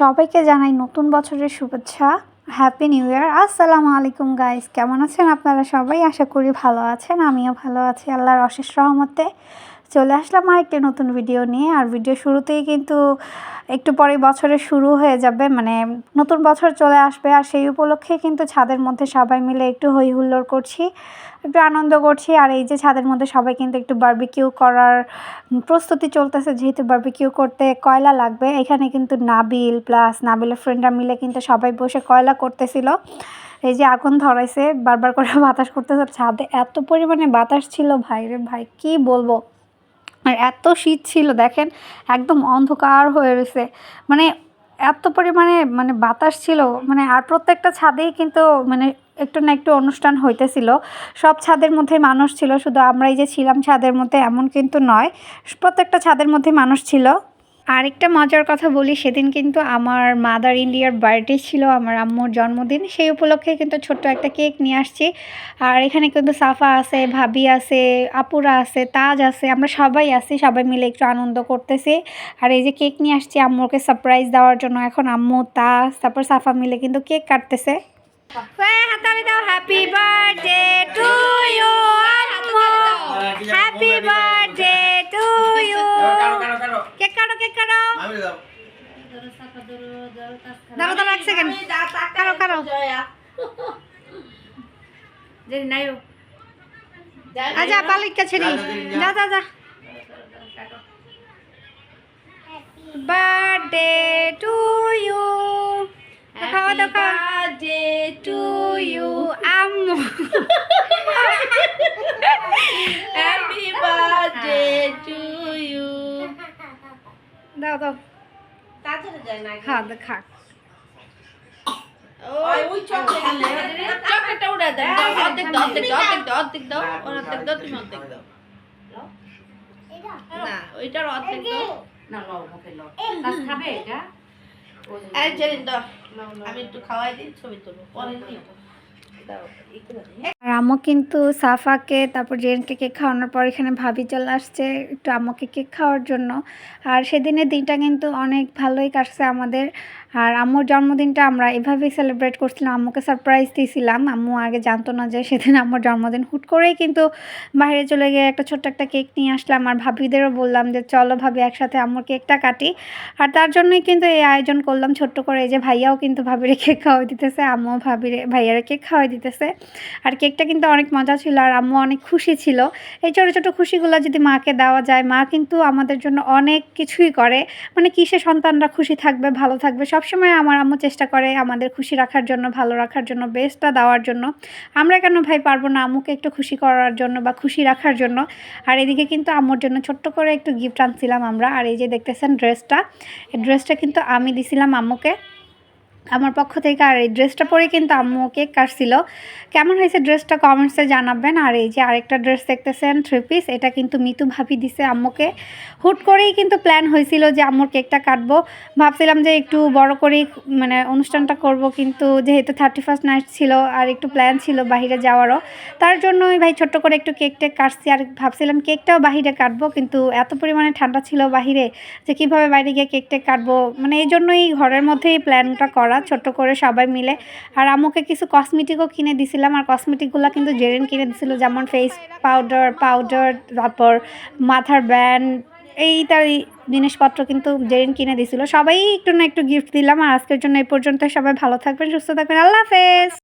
সবাইকে জানাই নতুন বছরের শুভেচ্ছা হ্যাপি নিউ ইয়ার আসসালামু আলাইকুম গাইস কেমন আছেন আপনারা সবাই? আশা করি ভালো আছেন, আমিও ভালো আছি, আল্লাহর অশেষ রহমতে। চলে আসলাম আর একটি নতুন ভিডিও নিয়ে। আর ভিডিও শুরুতেই কিন্তু একটু পরে বছরের শুরু হয়ে যাবে মানে নতুন বছর চলে আসবে। আর সেই উপলক্ষে কিন্তু ছাদের মধ্যে সবাই মিলে একটু হই হুল্লোড় করছি, একটু আনন্দ করছি। আর এই যে ছাদের মধ্যে সবাই কিন্তু একটু বার্বিকিউ করার প্রস্তুতি চলতেছে, যেহেতু বার্বিকিউ করতে কয়লা লাগবে। এখানে কিন্তু নাবিল প্লাস নাবিলের ফ্রেন্ডরা মিলে কিন্তু সবাই বসে কয়লা করতেছিল। এই যে আগুন ধরাইছে, বারবার করে বাতাস করতেছে। ছাদে এত পরিমাণে বাতাস ছিল ভাই রে ভাই, কী বলব? আর এত শীত ছিল, দেখেন, একদম অন্ধকার হয়ে রয়েছে। মানে এত পরিমাণে মানে বাতাস ছিল মানে আর প্রত্যেকটা ছাদেই কিন্তু মানে একটু না একটু অনুষ্ঠান হইতেছিল। সব ছাদের মধ্যে মানুষ ছিল, শুধু আমরাই যে ছিলাম ছাদের মধ্যে এমন কিন্তু নয়, প্রত্যেকটা ছাদের মধ্যে মানুষ ছিল। আরেকটা মজার কথা বলি সেদিন কিন্তু আমার মাদার ইন্ডিয়ার বার্থডে ছিল আমার আম্মুর জন্মদিন। সেই উপলক্ষে কিন্তু ছোট্ট একটা কেক নিয়ে আসছি। আর এখানে কিন্তু সাফা আছে ভাবি আছে আপুরা আছে তাজ আছে আমরা সবাই আছি সবাই মিলে একটু আনন্দ করতেছি। আর এই যে কেক নিয়ে আসছি আম্মুকে সারপ্রাইজ দেওয়ার জন্য এখন আম্মু তাজ তারপর সাফা মিলে কিন্তু কেক কাটতেছে। Happy birthday to you happy birthday cake কাটো দাঁড়ো দাঁড়ো এক সেকেন্ড কাটো কাটো আচ্ছা পালিকা ছেড়ি। যা যা যা বার্থডে টু ইউ দাও আম্মু। দাও দাও। তাড়াতাড়ি যায় না খা। দে ওই ওই চকলেট চকলেটটা উড়ে দাও দাও, অর্ধেক দাও অর্ধেক দাও অর্ধেক দাও অর্ধেক দাও ওর অর্ধেক দাও তুমি অর্ধেক দাও। না ওইটার অর্ধেক দাও। এই জেরিন দাও। আমি একটু খাওয়াই দিই ছবি তুলবো। পরে দাও আর আম্মু কিন্তু সাফাকে, তারপর জেনকে কেক খাওয়ানোর পর এখানে ভাবি চলে আসছে একটু আম্মুকে কেক খাওয়ার জন্য। আর সেদিনের দিনটা কিন্তু অনেক ভালোই কাটছে আমাদের। আর আম্মুর জন্মদিনটা আমরা এভাবেই সেলিব্রেট করছিলাম, আম্মুকে সারপ্রাইজ দিয়েছিলাম। আম্মু আগে জানতো না যে সেদিন আম্মুর জন্মদিন। হুট করেই কিন্তু বাইরে চলে গিয়ে একটা ছোট্ট একটা কেক নিয়ে আসলাম। আর ভাবিদেরও বললাম যে, চলো ভাবি, একসাথে আম্মুর কেকটা কাটি। আর তার জন্যই কিন্তু এই আয়োজন করলাম ছোট্ট করে। এই যে ভাইয়াও কিন্তু ভাবিরে কেক খাওয়াই দিতেছে, আম্মুও ভাবিরে, ভাইয়ারে কেক খাওয়াই দিতেছে। আর কেকটা কিন্তু অনেক মজা ছিল আর আম্মু অনেক খুশি ছিল। এই ছোটো ছোটো খুশিগুলো যদি মাকে দেওয়া যায়, মা কিন্তু আমাদের জন্য অনেক কিছুই করে। মানে কিসে সন্তানরা খুশি থাকবে, ভালো থাকবে, সবসময় আমার আম্মু চেষ্টা করে আমাদের খুশি রাখার জন্য, ভালো রাখার জন্য বেস্টটা দেওয়ার জন্য। আমরা কেন ভাই পারব না আম্মুকে একটু খুশি করার জন্য বা খুশি রাখার জন্য? আর এদিকে কিন্তু আম্মুর জন্য ছোট্ট করে একটু গিফট আনছিলাম আমরা। আর এই যে দেখতেছেন ড্রেসটা এই ড্রেসটা কিন্তু আমি দিছিলাম আম্মুকে। আমার পক্ষ থেকে আর এই ড্রেসটা পরে কিন্তু আম্মু কেক কাটছিল। কেমন হয়েছে ড্রেসটা কমেন্টসে জানাবেন। আর এই যে আরেকটা ড্রেস দেখতেছেন থ্রি পিস এটা কিন্তু মিতু ভাবি দিছে আম্মুকে। হুট করেই কিন্তু প্ল্যান হয়েছিল যে আম্মুর কেকটা কাটবো। ভাবছিলাম যে একটু বড় করেই মানে অনুষ্ঠানটা করব, কিন্তু যেহেতু থার্টি ফার্স্ট নাইট ছিল আর একটু প্ল্যান ছিল বাইরে যাওয়ারও, তার জন্যই ভাই ছোট্ট করে একটু কেক টেক কাটছি। আর ভাবছিলাম কেকটাও বাইরে কাটবো, কিন্তু এত পরিমাণে ঠান্ডা ছিল বাহিরে যে কীভাবে বাইরে গিয়ে কেক টেক কাটবো? মানে এই জন্যই ঘরের মধ্যেই প্ল্যানটা করা ছোট্ট করে সবাই মিলে। আর আমাকে কিছু কসমেটিকও কিনে দিছিলাম। আর কসমেটিকগুলো কিন্তু জেরেন কিনে দিছিল, যেমন ফেস পাউডার পাউডার তারপর মাথার ব্যান্ড এই তার জিনিসপত্র কিন্তু জেরিন কিনে দিছিল। সবাই একটু না একটু গিফট দিলাম। আর আজকের জন্য এই পর্যন্ত সবাই ভালো থাকবেন, সুস্থ থাকবেন। আল্লাহ হাফেজ!